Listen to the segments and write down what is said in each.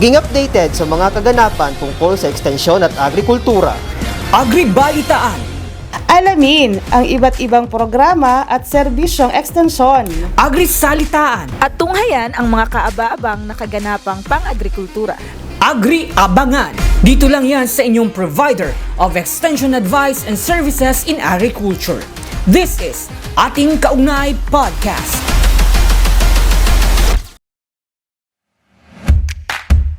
Maging updated sa mga kaganapan tungkol sa ekstensyon at agrikultura. Agribalitaan, Alamin ang iba't ibang programa at serbisyong ekstensyon. Agrisalitaan, at tunghayan ang mga kaaba-abang na kaganapang pang-agrikultura. Agri-abangan. Dito lang yan sa inyong provider of extension advice and services in agriculture. This is Ating Kaugnay Podcast.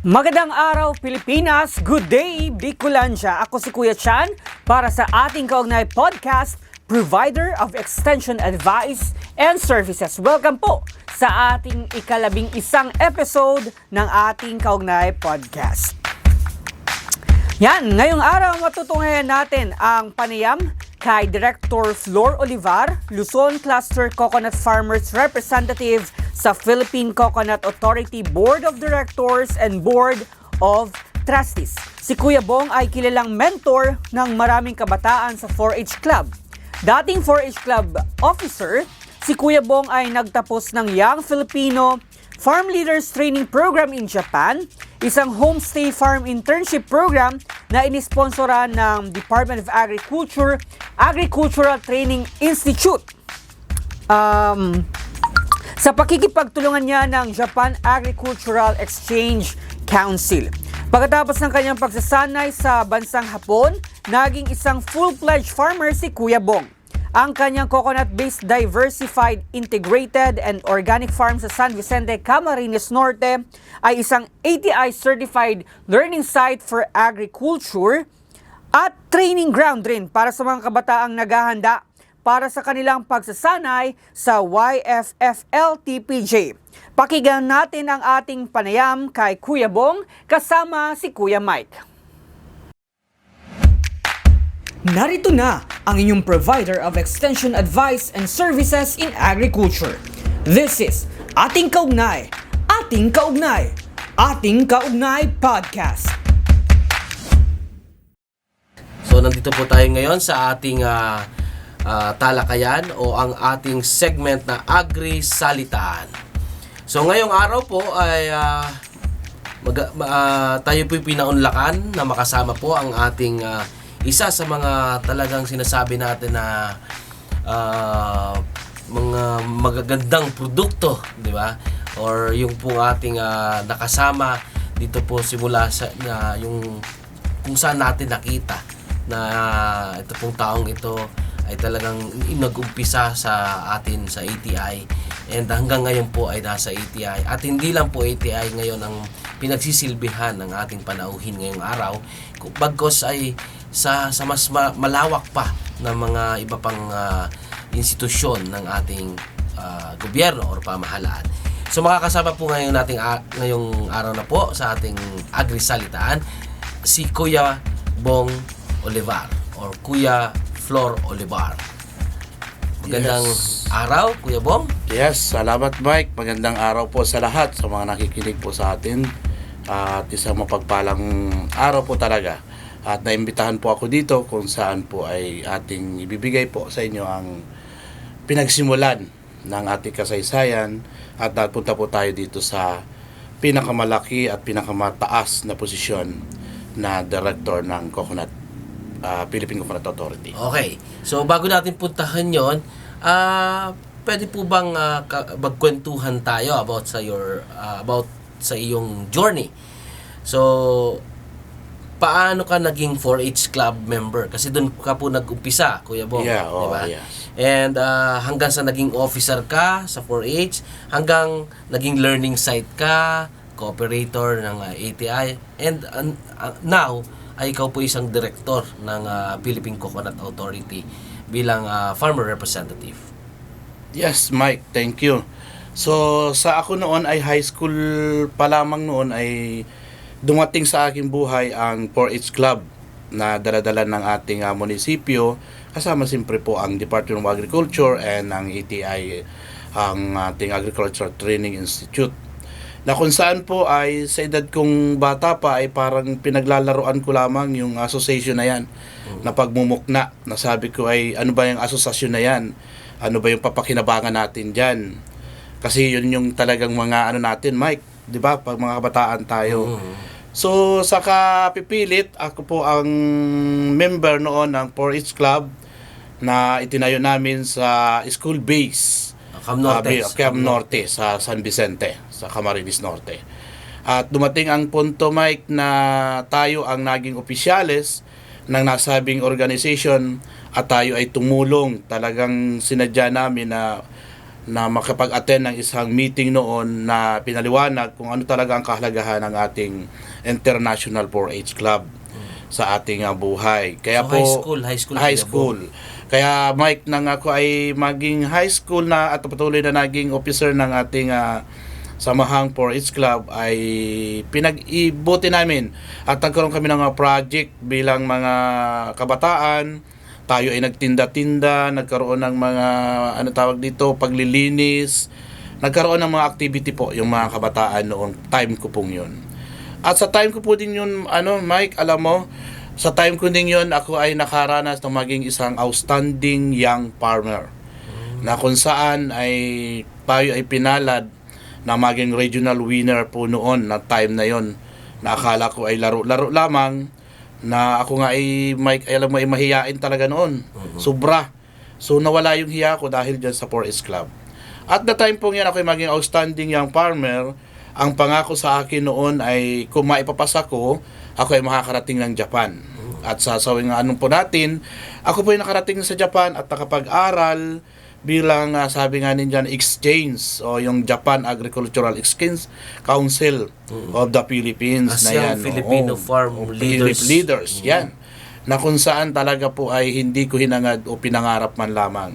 Magandang araw Pilipinas, good day Bicolandia. Ako si Kuya Chan para sa ating kaugnay podcast, provider of extension advice and services. Welcome po sa ating ikalabing isang episode ng ating kaugnay podcast. Yan, ngayong araw matutunghayan natin ang panayam kay Director Flor Olivar, Luzon Cluster Coconut Farmers Representative sa Philippine Coconut Authority Board of Directors and Board of Trustees. Si Kuya Bong ay kilalang mentor ng maraming kabataan sa 4-H Club. Dating 4-H Club officer, si Kuya Bong ay nagtapos ng Young Filipino Farm Leaders Training Program in Japan, isang homestay farm internship program na inisponsoran ng Department of Agriculture Agricultural Training Institute. Um, sa pakikipagtulungan niya ng Japan Agricultural Exchange Council. Pagkatapos ng kanyang pagsasanay sa bansang Hapon, naging isang full-fledged farmer si Kuya Bong. Ang kanyang coconut-based diversified, integrated, and organic farm sa San Vicente, Camarines Norte ay isang ATI-certified learning site for agriculture at training ground rin para sa mga kabataang naghahanda para sa kanilang pagsasanay sa YFFL-TPJ. Pakinggan natin ang ating panayam kay Kuya Bong kasama si Kuya Mike. Narito na ang inyong provider of extension advice and services in agriculture. This is Ating Kaugnay, Ating Kaugnay, Ating Kaugnay Podcast. So nandito po tayo ngayon sa ating ah, ah, talakayan o ang ating segment na Agri-Salitaan. So ngayong araw po ay ah, mag- ma- ah, tayo po pinaunlakan na makasama po ang ating ah, isa sa mga talagang sinasabi natin na ah, mga magagandang produkto, di ba? Or yung po ating ah, nakasama dito po simula sa na yung kung saan natin nakita na ito pong taong ito ay talagang nag-umpisa sa atin sa ATI and hanggang ngayon po ay nasa ATI at hindi lang po ATI ngayon ang pinagsisilbihan ng ating panauhin ngayong araw. Bagkos ay sa, sa mas ma- malawak pa ng mga iba pang ah, institusyon ng ating ah, gobyerno or pamahalaan. So makakasama po ngayon nating a- ngayong araw na po sa ating agrisalitaan si Kuya Bong Olivar or Kuya Flor Olivar. Magandang Yes. araw, Kuya Bong. Yes, salamat Mike. Magandang araw po sa lahat sa mga nakikinig po sa atin. At isang mapagpalang araw po talaga. At naimbitahan po ako dito kung saan po ay ating ibibigay po sa inyo ang pinagsimulan ng ating kasaysayan at napunta po tayo dito sa pinakamalaki at pinakamataas na posisyon na director ng Coconut ah, Philippine Coconut Authority. Okay. So bago natin puntahan 'yon, ah pwede po bang ka- magkwentuhan tayo about sa your ah, about sa iyong journey. So paano ka naging 4-H club member? Kasi doon ka po nag-umpisa, Kuya Bong, Yeah, di oo, ba? yes. And ah, hanggang sa naging officer ka sa 4-H, hanggang naging learning site ka, cooperator ng ah, ATI, and ah, now ay ikaw po isang director ng ah, Philippine Coconut Authority bilang ah, farmer representative. Yes, Mike, thank you. So, sa ako noon ay high school pa lamang noon ay dumating sa aking buhay ang 4-H Club na daladala ng ating ah, munisipyo kasama siyempre po ang Department of Agriculture and ang ATI ang ating Agricultural Training Institute na kung saan po ay sa edad kong bata pa ay parang pinaglalaroan ko lamang yung association na yan na pagmumukna na sabi ko ay ano ba yung asosasyon na yan ano ba yung papakinabangan natin dyan kasi yun yung talagang mga ano natin Mike 'di ba? Pag mga kabataan tayo. So sa kapipilit, ako po ang member noon ng 4H Club na itinayo namin sa school base. Cam Norte. Uh, Cam Norte sa San Vicente, sa Camarines Norte. At dumating ang punto, Mike, na tayo ang naging opisyales ng nasabing organization at tayo ay tumulong. Talagang sinadya namin na na makapag-attend ng isang meeting noon na pinaliwanag kung ano talaga ang kahalagahan ng ating International 4H Club sa ating uh, buhay. Kaya So, po high school, high school high kayo po. Kaya Mike nang ako ay maging high school na at patuloy na naging officer ng ating ah, samahang 4H Club ay pinag-ibuti namin. At nagkaroon kami ng mga project bilang mga kabataan. Tayo ay nagtinda-tinda, nagkaroon ng mga ano tawag dito, paglilinis, nagkaroon ng mga activity po yung mga kabataan noong time ko pong yun. At sa time ko po din yun, ano Mike, alam mo, sa time ko din yun, ako ay nakaranas ng maging isang outstanding young farmer. Na kung saan ay tayo ay pinalad na maging regional winner po noon na time na yon na akala ko ay laro-laro lamang na ako nga ay may, ay alam mo ay mahiyain talaga noon. Sobra. So nawala yung hiya ko dahil dyan sa 4S Club. At the time pong yan ako ay maging outstanding young farmer, ang pangako sa akin noon ay kung maipapasa ko, ako ay makakarating ng Japan. At sa sawing anong po natin, ako po ay nakarating sa Japan at nakapag-aral bilang ah, sabi nga ninyo exchange o yung Japan Agricultural Exchange Council of the Philippines As na yan. Filipino oo. farm O, leaders. Leaders, yan. Na kung saan talaga po ay hindi ko hinangad o pinangarap man lamang.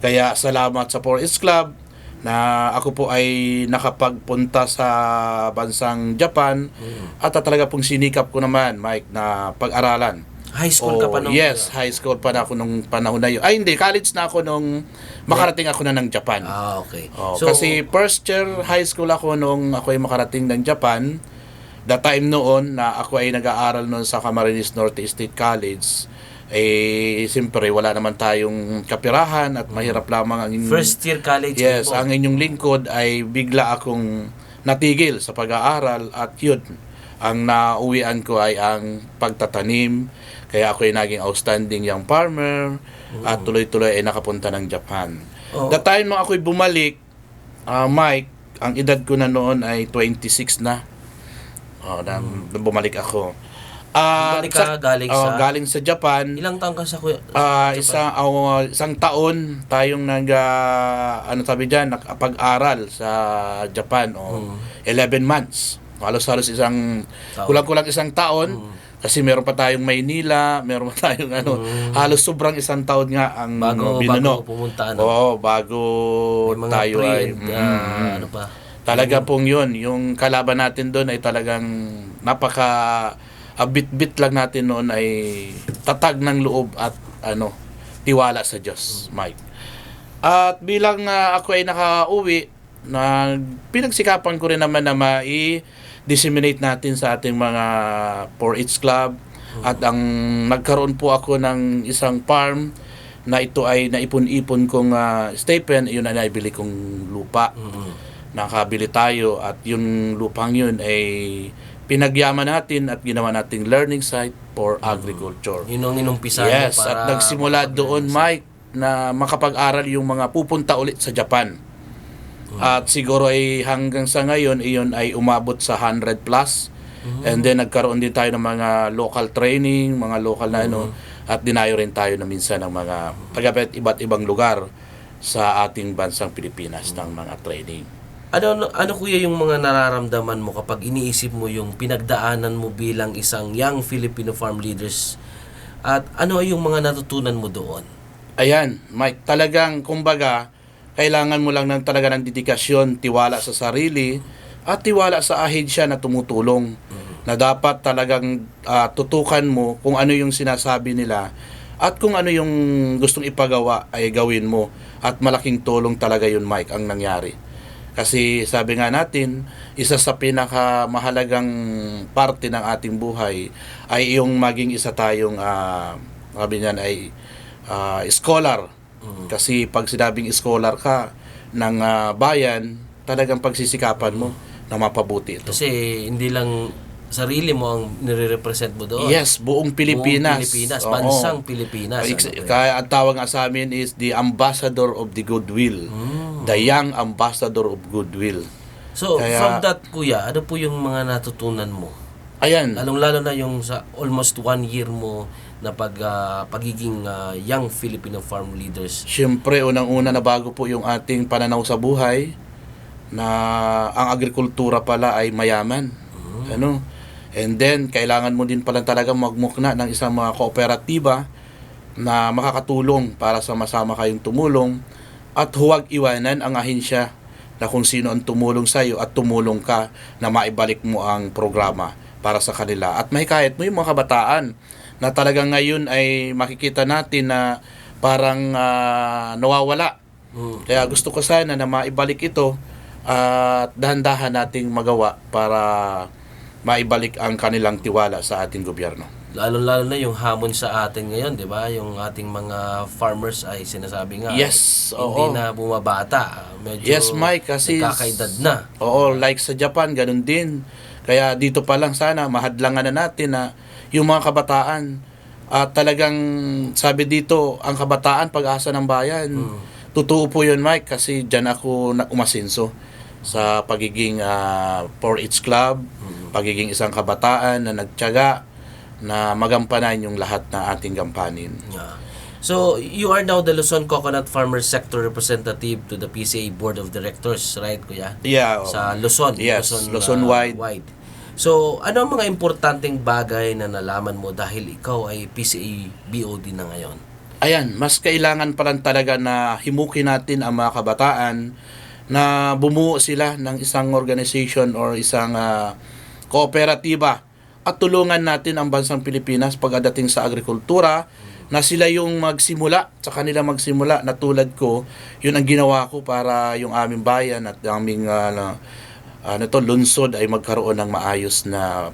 Kaya salamat sa 4S Club na ako po ay nakapagpunta sa bansang Japan at talaga pong sinikap ko naman, Mike, na pag-aralan. High school ka pa Oh, nung Yes, high school pa na ako nung panahon na yun. Ay, hindi, college na ako nung makarating ako na ng Japan. Ah, okay. Oh, kasi first year high school ako nung ako ay makarating ng Japan. The time noon na ako ay nag-aaral noon sa Camarines Norte State College, eh siyempre wala naman tayong kapirahan at mahirap lamang ang inyong, first year college Yes, ang inyong lingkod ay bigla akong natigil sa pag-aaral at yun, ang nauwian ko ay ang pagtatanim. Kaya ako ay naging outstanding young farmer at tuloy-tuloy ay nakapunta ng Japan. Oo. The time nung ako'y bumalik, ah, Mike, ang edad ko na noon ay 26 na. Oh, na, bumalik ako. Ah, Bumalik ka galing oh, sa- galing sa Japan. Ilang taon ka sa kuya? Ah, Japan? isang ah, isang taon tayong nag ah, ano sabi diyan nakapag-aral sa Japan o 11 months. Halos-halos isang kulang-kulang isang taon kasi meron pa tayong Maynila, meron pa tayong ano, halos sobrang isang taon nga ang bago, binuno. bago pumunta ano. Oo, bago tayo pre ay mm, ah, mm. ano pa. Talaga pong yun, yung kalaban natin doon ay talagang napaka a bit-bit lang natin noon ay tatag ng loob at ano, tiwala sa Diyos, Mike. At bilang ah, ako ay nakauwi, na pinagsikapan ko rin naman na mai-disseminate natin sa ating mga 4-H club. At ang nagkaroon po ako ng isang farm na ito ay naipon-ipon kong ah, stipend, yun ay naibili kong lupa. Nakabili tayo at yung lupang yun ay pinagyaman natin at ginawa nating learning site for agriculture. Yun ang inumpisa Yes, para at nagsimula doon, Mike, na makapag-aral yung mga pupunta ulit sa Japan. At siguro ay hanggang sa ngayon, iyon ay umabot sa 100 plus. And then nagkaroon din tayo ng mga local training, mga local na ano, at dinayo rin tayo na minsan ng mga taga iba't ibang lugar sa ating bansang Pilipinas ng mga training. Ano, ano, ano kuya yung mga nararamdaman mo kapag iniisip mo yung pinagdaanan mo bilang isang young Filipino farm leaders? At ano yung mga natutunan mo doon? Ayan, Mike, talagang kumbaga, kailangan mo lang ng talaga ng dedikasyon, tiwala sa sarili, at tiwala sa ahensya na tumutulong. Na dapat talagang ah, tutukan mo kung ano yung sinasabi nila at kung ano yung gustong ipagawa ay gawin mo. At malaking tulong talaga yun, Mike, ang nangyari. Kasi sabi nga natin, isa sa pinakamahalagang parte ng ating buhay ay yung maging isa tayong, ah, sabi niyan ay ah, scholar. Kasi pag sinabing scholar ka ng ah, bayan, talagang pagsisikapan mo na mapabuti ito. Kasi hindi lang sarili mo ang nire-represent mo doon. Yes, buong Pilipinas. Buong Pilipinas, Oo. bansang Pilipinas. Ano? Kaya ang tawag nga sa amin is the ambassador of the goodwill. Hmm. The young ambassador of goodwill. So, Kaya- from that, kuya, ano po yung mga natutunan mo? Ayan. Lalong-lalo na yung sa almost one year mo na pag, ah, pagiging ah, young Filipino farm leaders. Siyempre, unang-una na bago po yung ating pananaw sa buhay na ang agrikultura pala ay mayaman. Ano? And then, kailangan mo din pala talaga magmukna ng isang mga kooperatiba na makakatulong para sama-sama kayong tumulong at huwag iwanan ang ahensya na kung sino ang tumulong sa iyo at tumulong ka na maibalik mo ang programa para sa kanila. At mahikayat mo yung mga kabataan na talagang ngayon ay makikita natin na parang ah, nawawala. Mm. Kaya gusto ko sana na maibalik ito at dahan-dahan nating magawa para maibalik ang kanilang tiwala sa ating gobyerno. Lalo-lalo na yung hamon sa atin ngayon, di ba? Yung ating mga farmers ay sinasabi nga, Yes, ay hindi oo. na bumabata. Medyo Yes, Mike, kasi- nagkakaedad na. Oo, like sa Japan, ganun din. Kaya dito pa lang sana, mahadlangan na natin na yung mga kabataan, at talagang sabi dito, ang kabataan, pag-asa ng bayan. Totoo po yun, Mike, kasi dyan ako umasinso sa pagiging ah, 4-H club, pagiging isang kabataan na nagtyaga, na magampanan yung lahat na ating gampanin. Yeah. So, you are now the Luzon Coconut Farmers Sector Representative to the PCA Board of Directors, right, kuya? Yeah, oo. Sa Luzon. Yes, Luzon uh, wide. So, ano ang mga importanteng bagay na nalaman mo dahil ikaw ay PCA BOD na ngayon? Ayan, mas kailangan pa lang talaga na himukin natin ang mga kabataan na bumuo sila ng isang organization or isang ah, kooperatiba at tulungan natin ang bansang Pilipinas pagdating sa agrikultura na sila yung magsimula, sa kanila magsimula na tulad ko, yun ang ginawa ko para yung aming bayan at aming na- ano to, lungsod ay magkaroon ng maayos na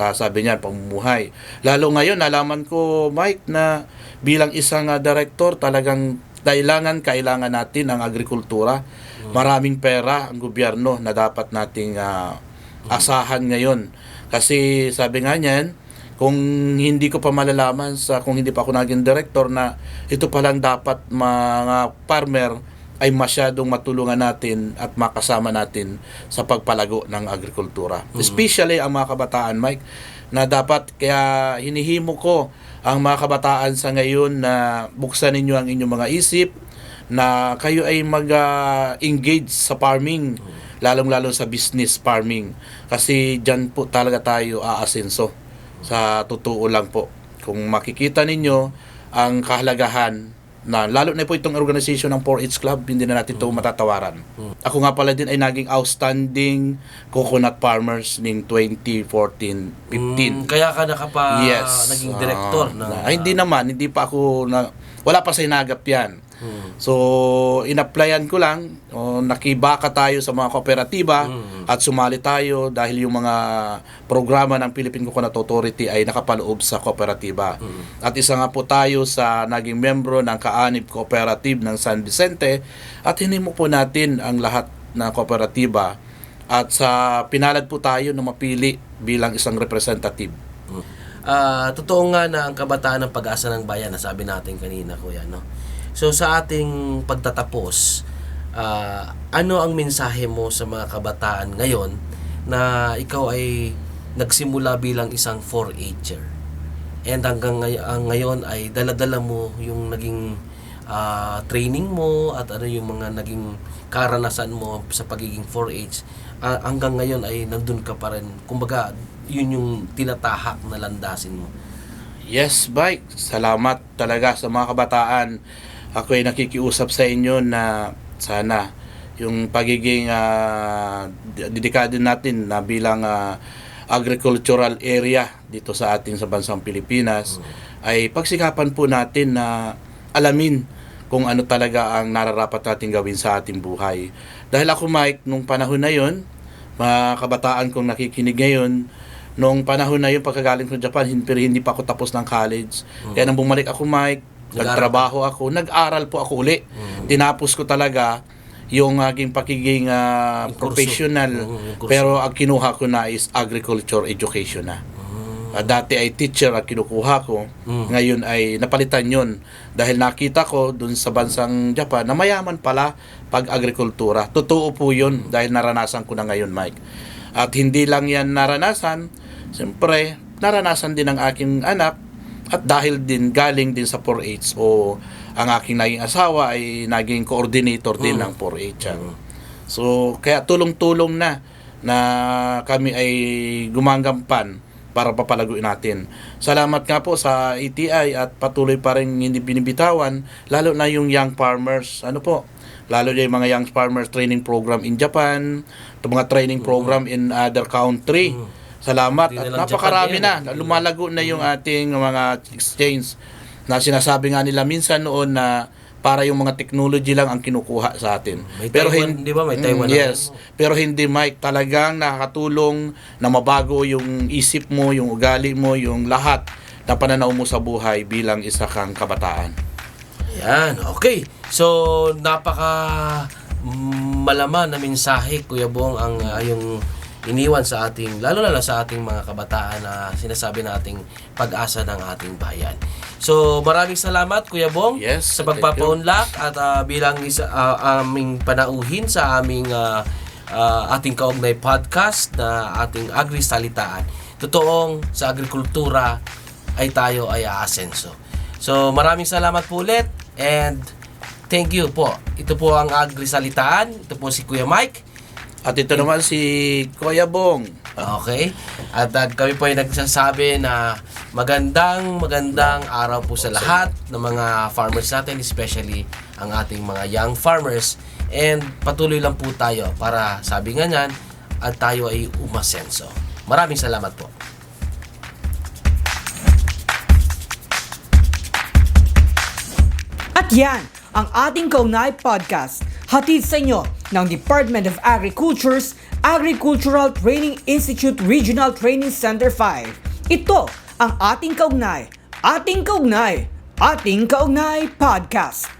ah, sabi niya, pamumuhay. Lalo ngayon, nalaman ko, Mike, na bilang isang ah, director, talagang kailangan, kailangan natin ang agrikultura. Maraming pera ang gobyerno na dapat nating ah, asahan ngayon. Kasi sabi nga niyan, kung hindi ko pa malalaman sa kung hindi pa ako naging director na ito pa lang dapat mga farmer ay masyadong matulungan natin at makasama natin sa pagpalago ng agrikultura. Especially ang mga kabataan, Mike, na dapat kaya hinihimo ko ang mga kabataan sa ngayon na buksan ninyo ang inyong mga isip na kayo ay mag-engage sa farming lalong-lalo sa business farming kasi diyan po talaga tayo aasenso sa totoo lang po kung makikita ninyo ang kahalagahan na lalo na po itong organization ng 4-H Club, hindi na natin ito matatawaran. Ako nga pala din ay naging outstanding coconut farmers ning 2014-15. Mm, kaya ka nakapa yes. naging director ng na- ay, hindi naman, hindi pa ako na wala pa sa inagap 'yan. Hmm. So, in-applyan ko lang, o, nakibaka tayo sa mga kooperatiba Hmm. at sumali tayo dahil yung mga programa ng Philippine Coconut Authority ay nakapaloob sa kooperatiba. Hmm. At isa nga po tayo sa naging membro ng Kaanib Cooperative ng San Vicente at hinimo po natin ang lahat ng kooperatiba at sa pinalad po tayo na mapili bilang isang representative. Ah, totoo nga na ang kabataan ng pag-asa ng bayan, nasabi natin kanina, kuya, no? So, sa ating pagtatapos, ah, ano ang mensahe mo sa mga kabataan ngayon na ikaw ay nagsimula bilang isang 4-H'er? And hanggang ngay- ang ngayon ay daladala mo yung naging ah, training mo at ano yung mga naging karanasan mo sa pagiging 4-H. Ah, hanggang ngayon ay nandun ka pa rin. Kumbaga, yun yung tinatahak na landasin mo. Yes, Bike. Salamat talaga sa mga kabataan. Ako ay nakikiusap sa inyo na sana yung pagiging uh, dedikado natin na bilang ah, agricultural area dito sa ating sa bansang Pilipinas ay pagsikapan po natin na alamin kung ano talaga ang nararapat natin gawin sa ating buhay. Dahil ako, Mike, nung panahon na yon, mga kabataan kong nakikinig ngayon, nung panahon na yun, pagkagaling ko sa Japan, hin- pero hindi pa ako tapos ng college. Kaya nang bumalik ako, Mike, nagtrabaho ako, nag-aral po ako uli. Tinapos ko talaga yung aking pakiging Yung kurso. professional Mm, pero ang kinuha ko na is agriculture education na. Ah, dati ay teacher ang kinukuha ko. Mm. Ngayon ay napalitan yun. Dahil nakita ko dun sa bansang Japan na mayaman pala pag agrikultura. Totoo po yun dahil naranasan ko na ngayon, Mike. At hindi lang yan naranasan, siyempre, naranasan din ng aking anak at dahil din galing din sa 4-H o ang aking naging asawa ay naging coordinator din Mm. ng 4-H. yan. So, kaya tulong-tulong na na kami ay gumagampan para papalaguin natin. Salamat nga po sa ETI at patuloy pa rin hindi binibitawan, lalo na yung young farmers. Ano po? Lalo na yung mga young farmers training program in Japan, mga training program in other country. Salamat Hindi at napakarami na. Lumalago na yung ating mga exchange na sinasabi nga nila minsan noon na para yung mga technology lang ang kinukuha sa atin. May Taiwan, hin- di ba? May Mm, Taiwan na yes. Pero hindi Mike, talagang nakakatulong na mabago yung isip mo, yung ugali mo, yung lahat na pananaw mo sa buhay bilang isa kang kabataan. Yan, okay. So, napaka mm, malaman na mensahe, Kuya Bong, ang ah, yung iniwan sa ating, lalo lalo sa ating mga kabataan na sinasabi nating pag-asa ng ating bayan. So, maraming salamat, Kuya Bong, Yes, sa pagpapaunlak at ah, bilang isa ah, aming panauhin sa aming ah, ah, ating kaugnay podcast na ating agri-salitaan. Totoong sa agrikultura ay tayo ay aasenso. So maraming salamat po ulit and thank you po. Ito po ang agri-salitaan. Ito po si Kuya Mike. At ito naman si Kuya Bong. Okay? At uh, kami po ay nagsasabi na magandang magandang araw po sa lahat ng mga farmers natin, especially ang ating mga young farmers. And patuloy lang po tayo para sabi nga niyan, at tayo ay umasenso. Maraming salamat po. At yan ang ating Kaunay Podcast. Hatid sa inyo ng Department of Agriculture's Agricultural Training Institute Regional Training Center 5. Ito ang ating Kaugnay, ating Kaugnay, ating Kaugnay Podcast.